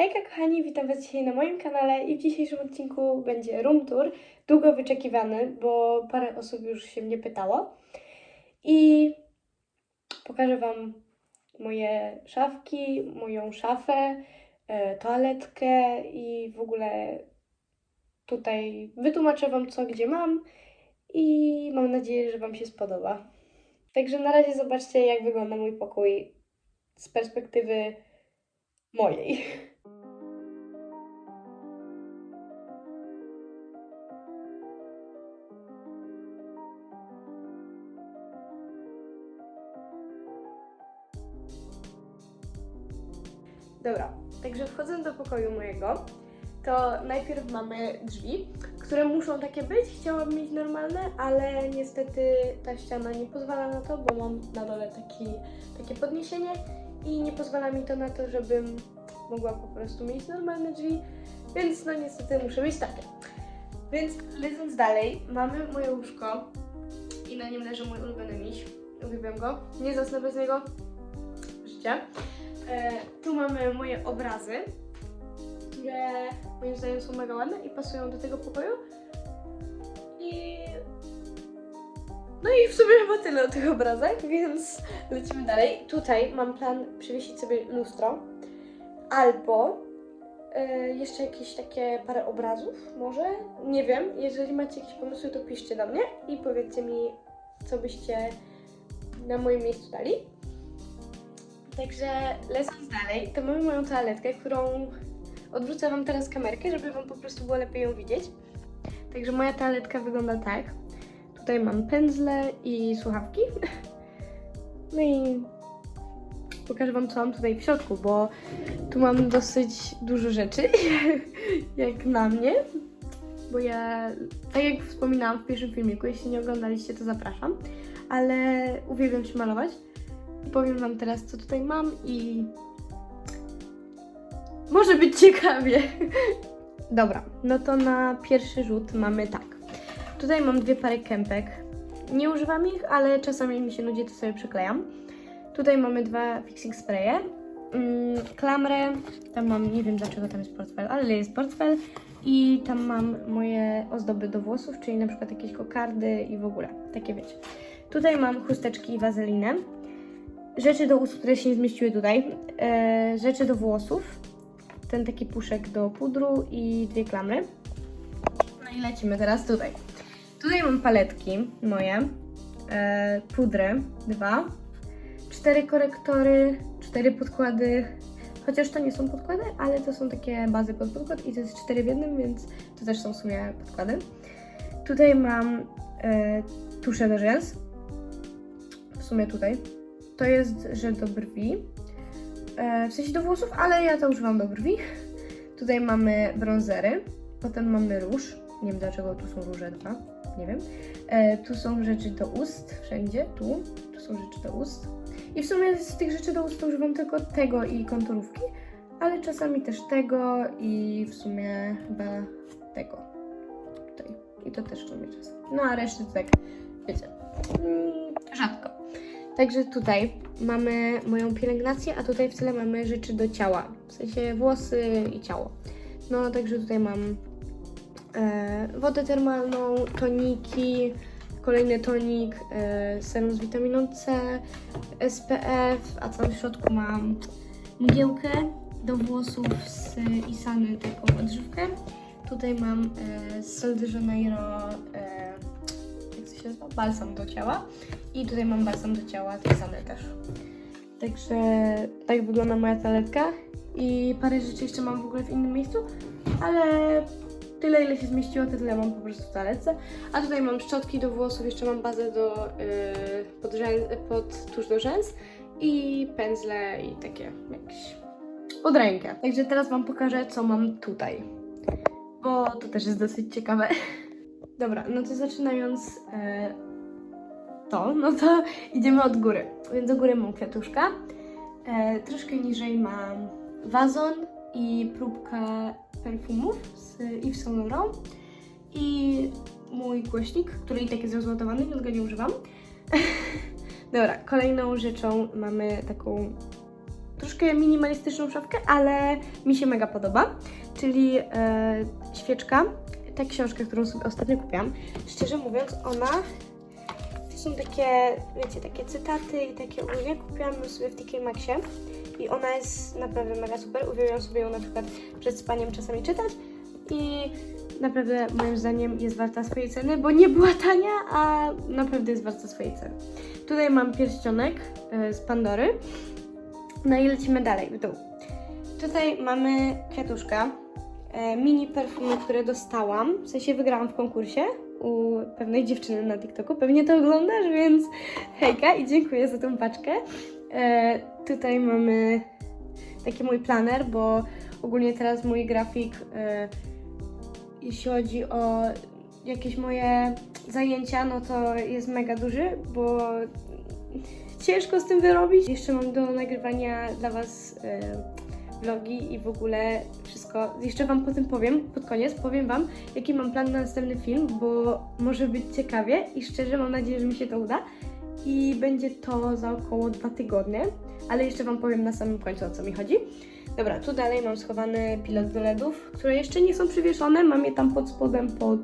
Hejka kochani, witam Was dzisiaj na moim kanale i w dzisiejszym odcinku będzie room tour, długo wyczekiwany, bo parę osób już się mnie pytało. I pokażę Wam moje szafki, moją szafę, e, toaletkę i w ogóle tutaj wytłumaczę Wam co gdzie mam i mam nadzieję, że Wam się spodoba. Także na razie zobaczcie jak wygląda mój pokój z perspektywy mojej. Wchodząc do pokoju mojego, to najpierw mamy drzwi, które muszą takie być. Chciałabym mieć normalne, ale niestety ta ściana nie pozwala na to, bo mam na dole taki, takie podniesienie i nie pozwala mi to na to, żebym mogła po prostu mieć normalne drzwi, więc no niestety muszę mieć takie. Więc lecąc dalej, mamy moje łóżko i na nim leży mój ulubiony miś. Uwielbiam go. Nie zasnę bez niego. Życie. E, tu mamy moje obrazy, które moim zdaniem są mega ładne i pasują do tego pokoju. I no i w sumie chyba tyle o tych obrazach, więc lecimy dalej. Tutaj mam plan przywiesić sobie lustro albo e, jeszcze jakieś takie parę obrazów, może? Nie wiem. Jeżeli macie jakieś pomysły, to piszcie do mnie i powiedzcie mi, co byście na moim miejscu dali. Także lecąc dalej, to mamy moją toaletkę, którą odwrócę Wam teraz kamerkę, żeby Wam po prostu było lepiej ją widzieć. Także moja toaletka wygląda tak. Tutaj mam pędzle i słuchawki. No i pokażę Wam, co mam tutaj w środku, bo tu mam dosyć dużo rzeczy, jak na mnie. Bo ja, tak jak wspominałam w pierwszym filmiku, jeśli nie oglądaliście, to zapraszam. Ale uwielbiam się malować. Powiem Wam teraz, co tutaj mam i może być ciekawie. Dobra, no to na pierwszy rzut mamy tak. Tutaj mam dwie pary kępek. Nie używam ich, ale czasami mi się nudzi, to sobie przyklejam. Tutaj mamy dwa fixing spraye. Mm, klamrę, tam mam, nie wiem dlaczego tam jest portfel, ale jest portfel. I tam mam moje ozdoby do włosów, czyli na przykład jakieś kokardy i w ogóle, takie wiecie. Tutaj mam chusteczki i wazelinę. Rzeczy do ust, które się nie zmieściły tutaj. E, rzeczy do włosów. Ten taki puszek do pudru i dwie klamry. No i lecimy teraz tutaj. Tutaj mam paletki moje, e, pudry, dwa, cztery korektory, cztery podkłady, chociaż to nie są podkłady, ale to są takie bazy pod podkład i to jest cztery w jednym, więc to też są w sumie podkłady. Tutaj mam e, tuszę do rzęs, w sumie tutaj. To jest żel do brwi, e, w sensie do włosów, ale ja to używam do brwi. Tutaj mamy bronzery, potem mamy róż, nie wiem dlaczego tu są róże dwa, nie wiem. E, tu są rzeczy do ust, wszędzie, tu, tu są rzeczy do ust. I w sumie z tych rzeczy do ust używam tylko tego i konturówki, ale czasami też tego i w sumie chyba tego. Tutaj. I to też w sumie czasem. No a resztę to tak, wiecie, mm, rzadko. Także tutaj mamy moją pielęgnację, a tutaj w tle mamy rzeczy do ciała. W sensie włosy i ciało. No, także tutaj mam e, wodę termalną, toniki, kolejny tonik, e, serum z witaminą C, SPF, a tam w środku mam mgiełkę do włosów z Isany, taką odżywkę. Tutaj mam e, Sol de Janeiro, e, się nazywa? Balsam do ciała. I tutaj mam balsam do ciała, z Isany też. Także tak wygląda moja toaletka. I parę rzeczy jeszcze mam w ogóle w innym miejscu, ale tyle ile się zmieściło, tyle mam po prostu w toaletce. A tutaj mam szczotki do włosów, jeszcze mam bazę do, yy, pod, rzęs, pod tusz do rzęs i pędzle i takie jakieś pod rękę. Także teraz Wam pokażę, co mam tutaj, bo to też jest dosyć ciekawe. Dobra, no to zaczynając yy, to, no to idziemy od góry. Więc do góry mam kwiatuszka, e, troszkę niżej mam wazon i próbkę perfumów z Yves Saint Laurent i mój głośnik, który i tak jest rozładowany, więc go nie używam. Dobra, kolejną rzeczą mamy taką troszkę minimalistyczną szafkę, ale mi się mega podoba. Czyli e, świeczka, ta książka, którą sobie ostatnio kupiłam. Szczerze mówiąc, ona to są takie, wiecie, takie cytaty i takie ulogie. Kupiłam ją sobie w TK Maxie i ona jest naprawdę mega super. Uwielbiam sobie ją na przykład przed spaniem czasami czytać i naprawdę moim zdaniem jest warta swojej ceny, bo nie była tania, a naprawdę jest warta swojej ceny. Tutaj mam pierścionek e, z Pandory. No i lecimy dalej w dół. Tutaj mamy kwiatuszka, mini perfumy, które dostałam. W sensie wygrałam w konkursie u pewnej dziewczyny na TikToku. Pewnie to oglądasz, więc hejka i dziękuję za tą paczkę. E, tutaj mamy taki mój planer, bo ogólnie teraz mój grafik, e, jeśli chodzi o jakieś moje zajęcia, no to jest mega duży, bo ciężko z tym wyrobić. Jeszcze mam do nagrywania dla Was e, vlogi i w ogóle wszystko. Jeszcze Wam potem powiem, pod koniec powiem Wam, jaki mam plan na następny film, bo może być ciekawie i szczerze mam nadzieję, że mi się to uda. I będzie to za około dwa tygodnie, ale jeszcze Wam powiem na samym końcu o co mi chodzi. Dobra, tu dalej mam schowany pilot do LEDów, które jeszcze nie są przywieszone. Mam je tam pod spodem pod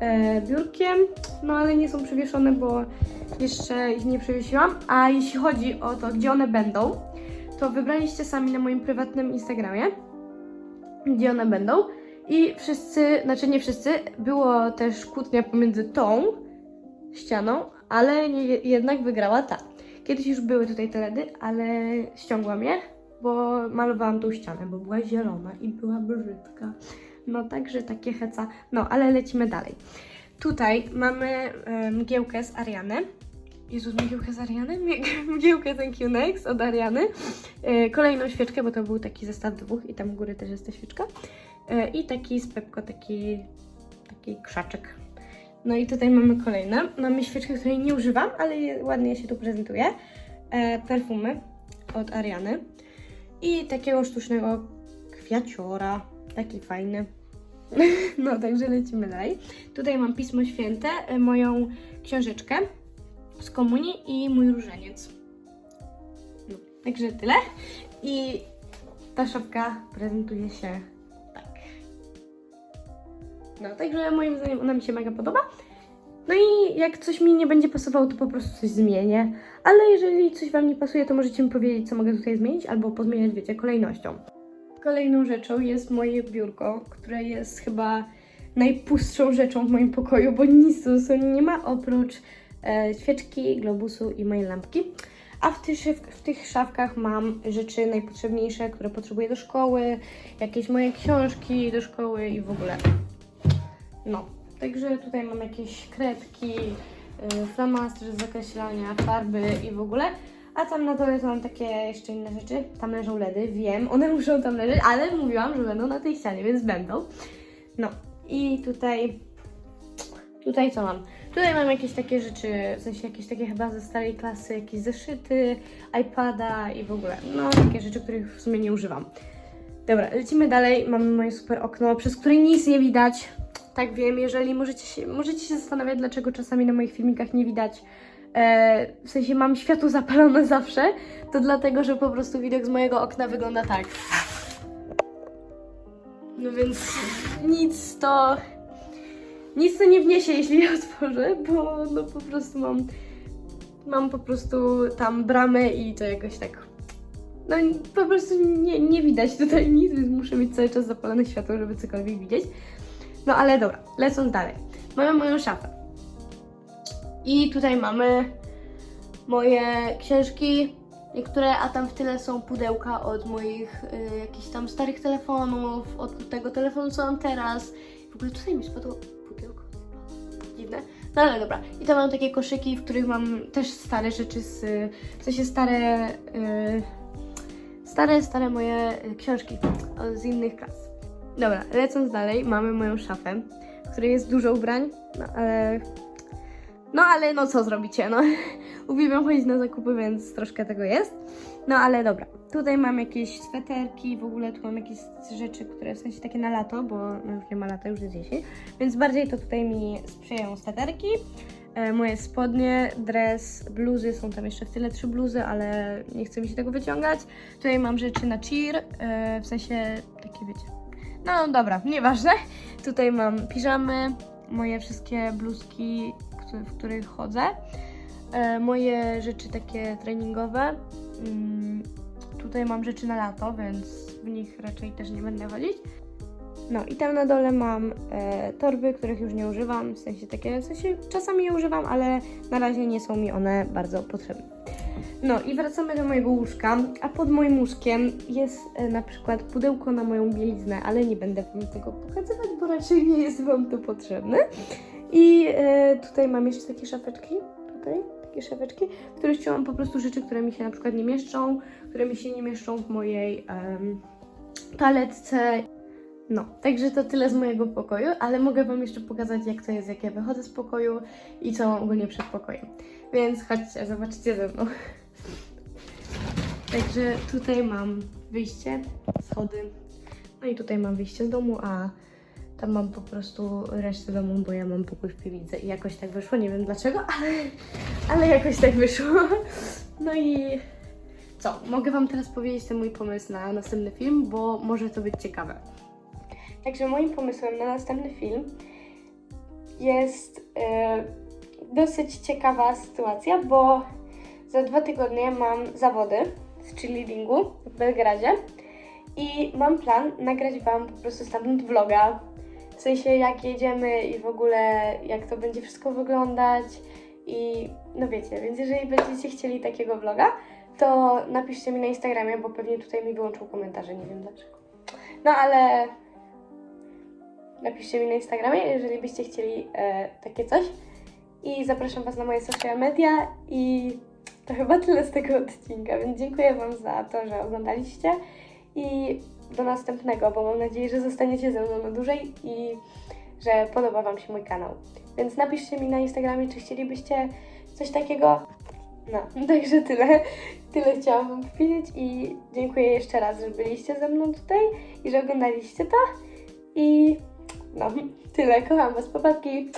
e, biurkiem, no ale nie są przywieszone, bo jeszcze ich nie przywiesiłam. A jeśli chodzi o to, gdzie one będą, to wybraliście sami na moim prywatnym Instagramie, gdzie one będą. I wszyscy, znaczy nie wszyscy, było też kłótnia pomiędzy tą ścianą, ale nie, jednak wygrała ta. Kiedyś już były tutaj te LEDy, ale ściągłam je, bo malowałam tą ścianę, bo była zielona i była brzydka. No także takie heca. No, ale lecimy dalej. Tutaj mamy mgiełkę z Ariany. Jezus, mgiełkę z Ariany? Mgie- Mgiełkę You Next od Ariany. E, kolejną świeczkę, bo to był taki zestaw dwóch i tam u góry też jest ta świeczka. E, I taki z Pepko, taki, taki krzaczek. No i tutaj mamy kolejne. Mamy świeczkę, której nie używam, ale ładnie się tu prezentuje. Perfumy od Ariany. I takiego sztucznego kwiaciora. Taki fajny. No, także lecimy dalej. Tutaj mam Pismo Święte, e, moją książeczkę z komunii i mój różaniec. No, także tyle. I ta szafka prezentuje się tak. No, także moim zdaniem ona mi się mega podoba. No i jak coś mi nie będzie pasowało, to po prostu coś zmienię. Ale jeżeli coś Wam nie pasuje, to możecie mi powiedzieć, co mogę tutaj zmienić, albo pozmieniać, wiecie, kolejnością. Kolejną rzeczą jest moje biurko, które jest chyba najpustszą rzeczą w moim pokoju, bo nic tu nie ma oprócz świeczki, globusu i mojej lampki. A w tych, w tych szafkach mam rzeczy najpotrzebniejsze, które potrzebuję do szkoły, jakieś moje książki do szkoły i w ogóle. No, także tutaj mam jakieś kredki, y, flamastry z zakreślania, farby i w ogóle. A tam na dole mam takie jeszcze inne rzeczy. Tam leżą LEDy, wiem, one muszą tam leżeć, ale mówiłam, że będą na tej ścianie, więc będą. No i tutaj, tutaj co mam? Tutaj mam jakieś takie rzeczy, w sensie jakieś takie chyba ze starej klasy, jakieś zeszyty, iPada i w ogóle. No, takie rzeczy, których w sumie nie używam. Dobra, lecimy dalej. Mamy moje super okno, przez które nic nie widać. Tak wiem, jeżeli możecie się, możecie się zastanawiać, dlaczego czasami na moich filmikach nie widać, e, w sensie mam światło zapalone zawsze, to dlatego, że po prostu widok z mojego okna wygląda tak. No więc nic to, nic to nie wniesie, jeśli je otworzę, bo no po prostu mam, mam po prostu tam bramę i to jakoś tak no po prostu nie, nie widać tutaj nic, więc muszę mieć cały czas zapalone światło, żeby cokolwiek widzieć. No ale dobra, lecąc dalej. Mamy moją szafę. I tutaj mamy moje książki, niektóre, a tam w tyle są pudełka od moich y, jakichś tam starych telefonów, od tego telefonu, co mam teraz. W ogóle tutaj mi spadło. Dziwne. No ale dobra. I tam mam takie koszyki, w których mam też stare rzeczy z, w sensie stare, y, stare, stare moje y, książki z innych klas. Dobra, lecąc dalej, mamy moją szafę, w której jest dużo ubrań, no ale No ale no co zrobicie, no. Uwielbiam chodzić na zakupy, więc troszkę tego jest. No ale dobra. Tutaj mam jakieś sweterki, w ogóle tu mam jakieś rzeczy, które w sensie takie na lato, bo no już nie ma lata, już jest jesień. Więc bardziej to tutaj mi sprzyjają sweterki. E, moje spodnie, dres, bluzy, są tam jeszcze w tyle trzy bluzy, ale nie chce mi się tego wyciągać. Tutaj mam rzeczy na cheer, e, w sensie takie wiecie. No dobra, nieważne. Tutaj mam piżamy, moje wszystkie bluzki, w których chodzę. E, moje rzeczy takie treningowe. Mm, tutaj mam rzeczy na lato, więc w nich raczej też nie będę chodzić. No i tam na dole mam e, torby, których już nie używam, w sensie takie, w sensie czasami je używam, ale na razie nie są mi one bardzo potrzebne. No i wracamy do mojego łóżka, a pod moim łóżkiem jest e, na przykład pudełko na moją bieliznę, ale nie będę Wam tego pokazywać, bo raczej nie jest Wam to potrzebne. I e, tutaj mam jeszcze takie szafeczki, tutaj takie szafeczki, w których chciałam po prostu rzeczy, które mi się na przykład nie mieszczą, które mi się nie mieszczą w mojej em, toaletce. No, także to tyle z mojego pokoju, ale mogę Wam jeszcze pokazać, jak to jest, jak ja wychodzę z pokoju i co mam ogólnie przed pokojem. Więc chodźcie, zobaczcie ze mną. Także tutaj mam wyjście, schody, no i tutaj mam wyjście z domu, a tam mam po prostu resztę domu, bo ja mam pokój w piwnicy i jakoś tak wyszło, nie wiem dlaczego, ale, ale jakoś tak wyszło. No i co, mogę Wam teraz powiedzieć ten mój pomysł na następny film, bo może to być ciekawe. Także moim pomysłem na następny film jest e, dosyć ciekawa sytuacja, bo za dwa tygodnie mam zawody z cheerleadingu w Belgradzie i mam plan nagrać Wam po prostu stamtąd vloga. W sensie jak jedziemy i w ogóle jak to będzie wszystko wyglądać i no wiecie, więc jeżeli będziecie chcieli takiego vloga, to napiszcie mi na Instagramie, bo pewnie tutaj mi wyłączył komentarze, nie wiem dlaczego. No ale napiszcie mi na Instagramie, jeżeli byście chcieli e, takie coś. I zapraszam Was na moje social media i to chyba tyle z tego odcinka, więc dziękuję Wam za to, że oglądaliście i do następnego, bo mam nadzieję, że zostaniecie ze mną na dłużej i że podoba Wam się mój kanał. Więc napiszcie mi na Instagramie, czy chcielibyście coś takiego. No, także tyle. Tyle chciałam Wam powiedzieć i dziękuję jeszcze raz, że byliście ze mną tutaj i że oglądaliście to. I no, tyle. Kocham Was, papatki.